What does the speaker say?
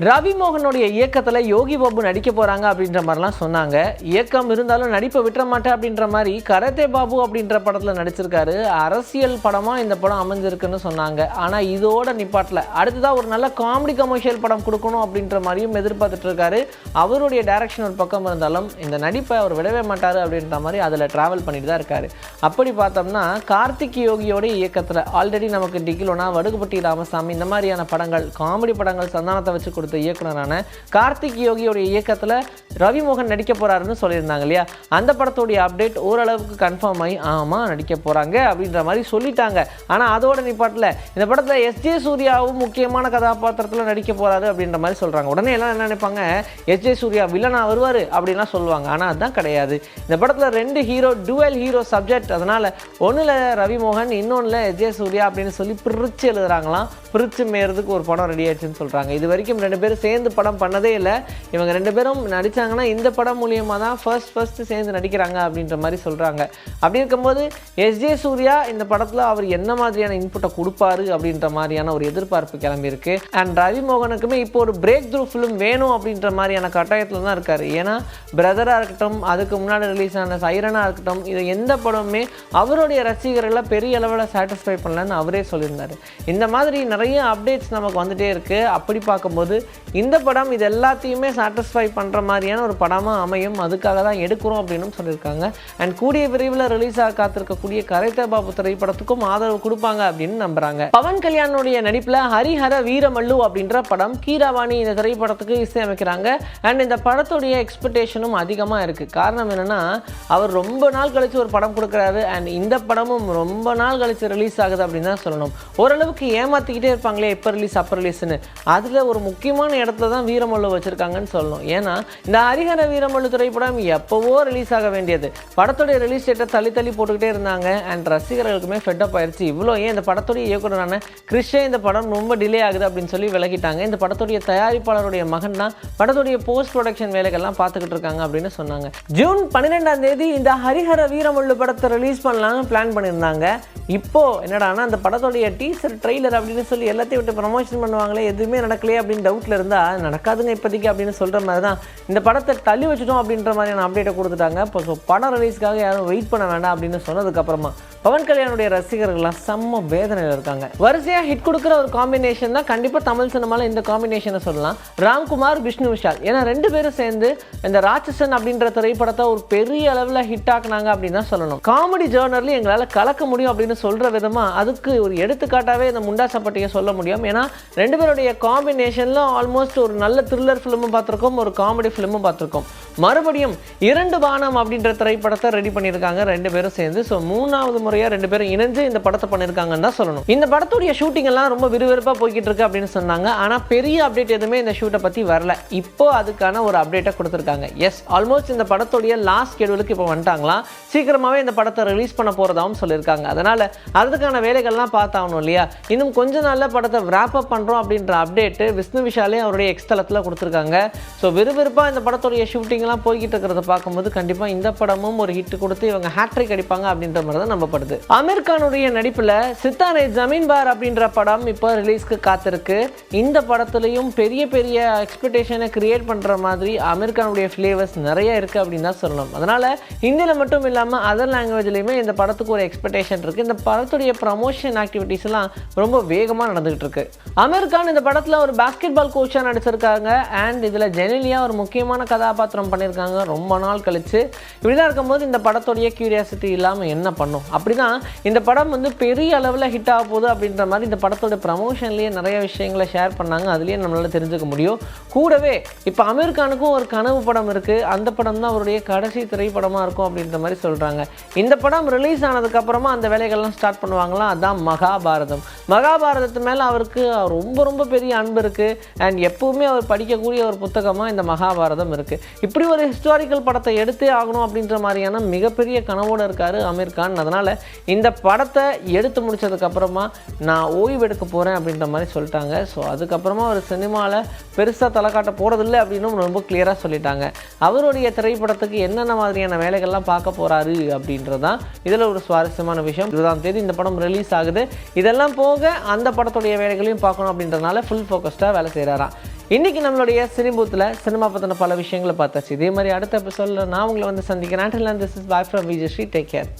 ரவி மோகனுடைய இயக்கத்தில் யோகி பாபு நடிக்க போகிறாங்க அப்படின்ற மாதிரிலாம் சொன்னாங்க. இயக்கம் இருந்தாலும் நடிப்பை விட்டுற மாட்டேன் அப்படின்ற மாதிரி கரத்தே பாபு அப்படின்ற படத்தில் நடிச்சிருக்காரு. அரசியல் படமாக இந்த படம் அமைஞ்சிருக்குன்னு சொன்னாங்க. ஆனால் இதோட நிப்பாட்டில். அடுத்ததாக ஒரு நல்ல காமெடி கமர்ஷியல் படம் கொடுக்கணும் அப்படின்ற மாதிரியும் எதிர்பார்த்துட்டு இருக்காரு. அவருடைய டைரக்ஷன் ஒரு பக்கம் இருந்தாலும் இந்த நடிப்பை அவர் விடவே மாட்டார் அப்படின்ற மாதிரி அதில் ட்ராவல் பண்ணிட்டு தான் இருக்காரு. அப்படி பார்த்தோம்னா கார்த்திக் யோகியோடைய இயக்கத்தில் ஆல்ரெடி நமக்கு டிகிலோனா வடுகுப்பட்டி ராமசாமி இந்த மாதிரியான படங்கள் காமெடி படங்கள் சந்தானத்தை வச்சு கொடுத்த இயக்குனரான கார்த்திக் யோகியோடைய இயக்கத்தில் ரவிமோகன் நடிக்க போகிறாருன்னு சொல்லியிருந்தாங்க இல்லையா? அந்த படத்துடைய அப்டேட் ஓரளவுக்கு கன்ஃபார்ம் ஆகி ஆமாம் நடிக்க போகிறாங்க அப்படின்ற மாதிரி சொல்லிட்டாங்க. ஆனால் அதோட நிப்பாட்டில் இந்த படத்தில் எஸ் ஜே சூர்யாவும் முக்கியமான கதாபாத்திரத்தில் நடிக்க போகிறாரு அப்படின்ற மாதிரி சொல்கிறாங்க உடனே எல்லாம் என்ன நினைப்பாங்க? எஸ்ஜே சூர்யா வில்லனா வருவார் அப்படின்லாம் சொல்லுவாங்க. ஆனால் அதுதான் கிடையாது. இந்த படத்தில் ரெண்டு ஹீரோ டுவல் ஹீரோ சப்ஜெக்ட் அதனால் ஒன்றில் ரவிமோகன் இன்னொன்றில் எஸ்ஜே சூர்யா அப்படின்னு சொல்லி பிரித்து எழுதுறாங்களாம். பிரித்து மேறதுக்கு ஒரு படம் ரெடி ஆயிடுச்சுன்னு சொல்கிறாங்க இது வரைக்கும் ரெண்டு பேரும் சேர்ந்து படம் பண்ணதே இல்லை. இவங்க ரெண்டு பேரும் நடித்த நடித்தாங்கன்னா இந்த படம் மூலியமாக தான் ஃபர்ஸ்ட் ஃபர்ஸ்ட் சேர்ந்து நடிக்கிறாங்க அப்படின்ற மாதிரி சொல்கிறாங்க அப்படி இருக்கும்போது எஸ்ஜே சூர்யா இந்த படத்தில் அவர் என்ன மாதிரியான இன்புட்டை கொடுப்பாரு அப்படின்ற மாதிரியான ஒரு எதிர்பார்ப்பு கிளம்பியிருக்கு. அண்ட் ரவி மோகனுக்குமே இப்போ ஒரு பிரேக் த்ரூ ஃபிலிம் வேணும் அப்படின்ற மாதிரியான கட்டாயத்தில் தான் இருக்கார். ஏன்னா பிரதராக இருக்கட்டும் அதுக்கு முன்னாடி ரிலீஸ் ஆன சைரனாக இருக்கட்டும் இது எந்த படமுமே அவருடைய ரசிகர்களை பெரிய அளவில் சாட்டிஸ்ஃபை பண்ணலன்னு அவரே சொல்லியிருந்தாரு. இந்த மாதிரி நிறைய அப்டேட்ஸ் நமக்கு வந்துட்டே இருக்குது அப்படி பார்க்கும்போது இந்த படம் இது எல்லாத்தையுமே சாட்டிஸ்ஃபை பண்ணுற மாதிரியான ஒரு படமாக அமையும். அதுக்காக தான் எடுக்கிறோம் அப்படின்னு சொல்லியிருக்காங்க. அண்ட் கூடிய விரைவில் ரிலீஸ் ஆக காத்திருக்கக்கூடிய கரைத்த பாபு திரைப்படத்துக்கும் ஆதரவு கொடுப்பாங்க அப்படின்னு நம்புறாங்க. பவன் கல்யாணுடைய நடிப்பில் ஹரிஹர வீரமல்லு அப்படின்ற படம் கீராவாணி இந்த திரைப்படத்துக்கு இசையமைக்கிறாங்க. அண்ட் இந்த படத்துடைய எக்ஸ்பெக்டேஷனும் அதிகமாக இருக்குது காரணம் என்னென்னா அவர் ரொம்ப நாள் கழித்து ஒரு படம் கொடுக்குறாரு. அண்ட் இந்த படமும் ரொம்ப நாள் கழித்து ரிலீஸ் ஆகுது அப்படின்னு தான் சொல்லணும். ஓரளவுக்கு ஏமாற்றிக்கிட்டே இருப்பாங்களே எப்போ ரிலீஸ் அப்போ ரிலீஸ்னு அதில் ஒரு முக்கியமான இடத்துல தான் வீரமல்லு வச்சுருக்காங்கன்னு சொல்லணும். ஏன்னா இந்த ஹரிஹர வீரமல்லு திரைப்படம் எப்போவோ ரிலீஸ் ஆக வேண்டியது. படத்துடைய ரிலீஸ் டேட்டை தள்ளி தள்ளி போட்டுக்கிட்டே இருந்தாங்க. அண்ட் ரசிகர்களுக்குமே ஃபெட்டப் ஆயிடுச்சு இவ்வளோ ஏன் இந்த படத்துடைய இயக்குனரான கிறிஷே இந்த படம் ரொம்ப டிலே ஆகுது அப்படின்னு சொல்லி விலகிட்டாங்க இந்த படத்துடைய தயாரிப்பாளருடைய மகன் தான் படத்துடைய போஸ்ட் ப்ரொடக்ஷன் வேலைகள்லாம் பார்த்துக்கிட்டு இருக்காங்க அப்படின்னு சொன்னாங்க. ஜூன் பன்னிரெண்டாம் தேதி இந்த ஹரிஹர வீரமல்லு படத்தை ரிலீஸ் பண்ணலாம்னு பிளான் பண்ணியிருந்தாங்க. இப்போ என்னடானா அந்த படத்துடைய டீசர் ட்ரெய்லர் அப்படின்னு சொல்லி எல்லாத்தையும் விட்டு ப்ரமோஷன் பண்ணுவாங்களே எதுவுமே நடக்கலையே அப்படின்னு டவுட்டில் இருந்தால் நடக்காதுங்க இப்போதைக்கு அப்படின்னு சொல்கிற மாதிரி தான் இந்த படத்தை தள்ளி வச்சுட்டோம் அப்படின்ற மாதிரியான அப்டேட்டை கொடுத்துட்டாங்க. இப்போ ஸோ படம் ரிலீஸ்க்காக யாரும் வெயிட் பண்ண வேண்டாம் அப்படின்னு சொன்னதுக்கப்புறமா பவன் கல்யாணுடைய ரசிகர்கள்லாம் செம்ம வேதனையில் இருக்காங்க. வரிசையாக ஹிட் கொடுக்குற ஒரு காம்பினேஷன் தான் கண்டிப்பாக தமிழ் சினிமாவில் இந்த காம்பினேஷனை சொல்லலாம். ராம்குமார் விஷ்ணு விஷால். ஏன்னா ரெண்டு பேரும் சேர்ந்து இந்த ராட்சசன் அப்படின்ற திரைப்படத்தை ஒரு பெரிய அளவில் ஹிட் ஆக்குனாங்க அப்படின்னு தான் சொல்லணும். காமெடி ஜேர்னர்லையும் எங்களால் கலக்க முடியும் அப்படின்னு சொல்கிற விதமாக அதுக்கு ஒரு எடுத்துக்காட்டாகவே இந்த முண்டாசப்பட்டியை சொல்ல முடியும். ஏன்னா ரெண்டு பேருடைய காம்பினேஷனில் ஆல்மோஸ்ட் ஒரு நல்ல த்ரில்லர் ஃபிலிமும் பார்த்துருக்கோம் ஒரு காமெடி ஃபிலிமும் பார்த்துருக்கோம். மறுபடியும் இரண்டு பானம் அப்படின்ற திரைப்படத்தை ரெடி பண்ணியிருக்காங்க ரெண்டு பேரும் சேர்ந்து. ஸோ மூணாவது முறையாக ரெண்டு பேரும் இணைஞ்சு இந்த படத்தை பண்ணியிருக்காங்கன்னு தான் சொல்லணும். இந்த படத்துடைய ஷூட்டிங் எல்லாம் ரொம்ப விறுவிறுப்பாக போய்கிட்டு இருக்கு அப்படின்னு சொன்னாங்க. ஆனால் பெரிய அப்டேட் எதுவுமே இந்த ஷூட்டை பற்றி வரல. இப்போ அதுக்கான ஒரு அப்டேட்டை கொடுத்துருக்காங்க. எஸ் ஆல்மோஸ்ட் இந்த படத்துடைய லாஸ்ட் ஷெடியூலுக்கு இப்போ வந்துட்டாங்களாம் சீக்கிரமாகவே இந்த படத்தை ரிலீஸ் பண்ண போகிறதாகவும் சொல்லியிருக்காங்க. அதனால் அதுக்கான வேலைகள்லாம் பார்த்தாகணும் இல்லையா? இன்னும் கொஞ்ச நாளில் படத்தை wrap அப் பண்ணுறோம் அப்படின்ற அப்டேட்டு விஷ்ணு விஷாலே அவருடைய எக்ஸ்தலத்தில் கொடுத்துருக்காங்க. ஸோ விறுவிறுப்பாக இந்த படத்துடைய ஷூட்டிங்லாம் போய்கிட்டு இருக்கிறத பார்க்கும்போது கண்டிப்பாக இந்த படமும் ஒரு ஹிட் கொடுத்து இவங்க ஹேட்ரிக் அடிப்பாங்க அப்படின்ற மாதிரி தான் நம்பப்படுது அமீர் கானுடைய நடிப்பில் சித்தாரை ஜமீன் பார் அப்படின்ற படம் இப்போ ரிலீஸ்க்கு காத்திருக்கு. இந்த படத்துலையும் பெரிய பெரிய எக்ஸ்பெக்டேஷனை கிரியேட் பண்ணுற மாதிரி அமீர் கானுடைய ஃப்ளேவர்ஸ் நிறைய இருக்குது அப்படின்னு தான் சொல்லணும். அதனால் ஹிந்தியில் மட்டும் இல்லாமல் அதர் லாங்குவேஜ்லேயுமே இந்த படத்துக்கு ஒரு எக்ஸ்பெக்டேஷன் இருக்குது இந்த படத்துடைய ப்ரமோஷன் ஆக்டிவிட்டீஸ்லாம் ரொம்ப வேகமாக நடந்துகிட்டு இருக்கு. அமீர் கான் இந்த படத்தில் ஒரு பாஸ்கெட் பால் கோச்சாக நடிச்சிருக்காங்க. அண்ட் இதில் ஜெனிலியா ஒரு முக்கியமான கதாபாத்திரம் பண்ணியிருக்காங்க. ரொம்ப நாள் கழித்து இப்படிலாம் இருக்கும்போது இந்த படத்துடைய கியூரியாசிட்டி இல்லாமல் என்ன பண்ணும்? அப்படி அப்படிதான் இந்த படம் வந்து பெரிய அளவில் ஹிட் ஆக போகுது அப்படின்ற மாதிரி இந்த படத்தோட ப்ரமோஷன்லேயே நிறைய விஷயங்களை ஷேர் பண்ணாங்க. அதுலேயே நம்மளால் தெரிஞ்சுக்க முடியும். கூடவே இப்போ அமீர் கானுக்கும் ஒரு கனவு படம் இருக்குது அந்த படம் தான் அவருடைய கடைசி திரைப்படமாக இருக்கும் அப்படின்ற மாதிரி சொல்கிறாங்க இந்த படம் ரிலீஸ் ஆனதுக்கப்புறமா அந்த வேலைகள்லாம் ஸ்டார்ட் பண்ணுவாங்களாம் அதான் மகாபாரதம். மகாபாரதத்து மேலே அவருக்கு ரொம்ப ரொம்ப பெரிய அன்பு இருக்குது அண்ட் எப்போவுமே அவர் படிக்கக்கூடிய ஒரு புத்தகமாக இந்த மகாபாரதம் இருக்குது இப்படி ஒரு ஹிஸ்டாரிக்கல் படத்தை எடுத்தே ஆகணும் அப்படின்ற மாதிரியான மிகப்பெரிய கனவோடு இருக்கார் அமீர் கான். அதனால் இந்த படத்தை எடுத்து முடிச்சதுக்கப்புறமா நான் ஓய்வு எடுக்க போகிறேன் அப்படின்ற மாதிரி சொல்லிட்டாங்க. ஸோ அதுக்கப்புறமா அவர் சினிமாவில் பெருசாக தலைக்காட்ட போகிறதில்லை அப்படின்னு ரொம்ப கிளியராக சொல்லிட்டாங்க. அவருடைய திரைப்படத்துக்கு என்னென்ன மாதிரியான வேலைகள்லாம் பார்க்க போகிறாரு அப்படின்றது தான் இதில் ஒரு சுவாரஸ்யமான விஷயம். இருபதாம் தேதி இந்த படம் ரிலீஸ் ஆகுது. இதெல்லாம் போக அந்த படத்துடைய வேலைகளையும் பார்க்கணும் அப்படின்றதுனால ஃபுல் ஃபோக்கஸ்டாக வேலை செய்கிறாராம் இன்னைக்கு நம்மளுடைய சினிபூத்தில் சினிமா பற்றின பல விஷயங்களை பார்த்தாச்சு. இதே மாதிரி அடுத்த எபிசோடில் நான் உங்களை வந்து சந்திக்கிறேன். This is bye from Vijay Sri take care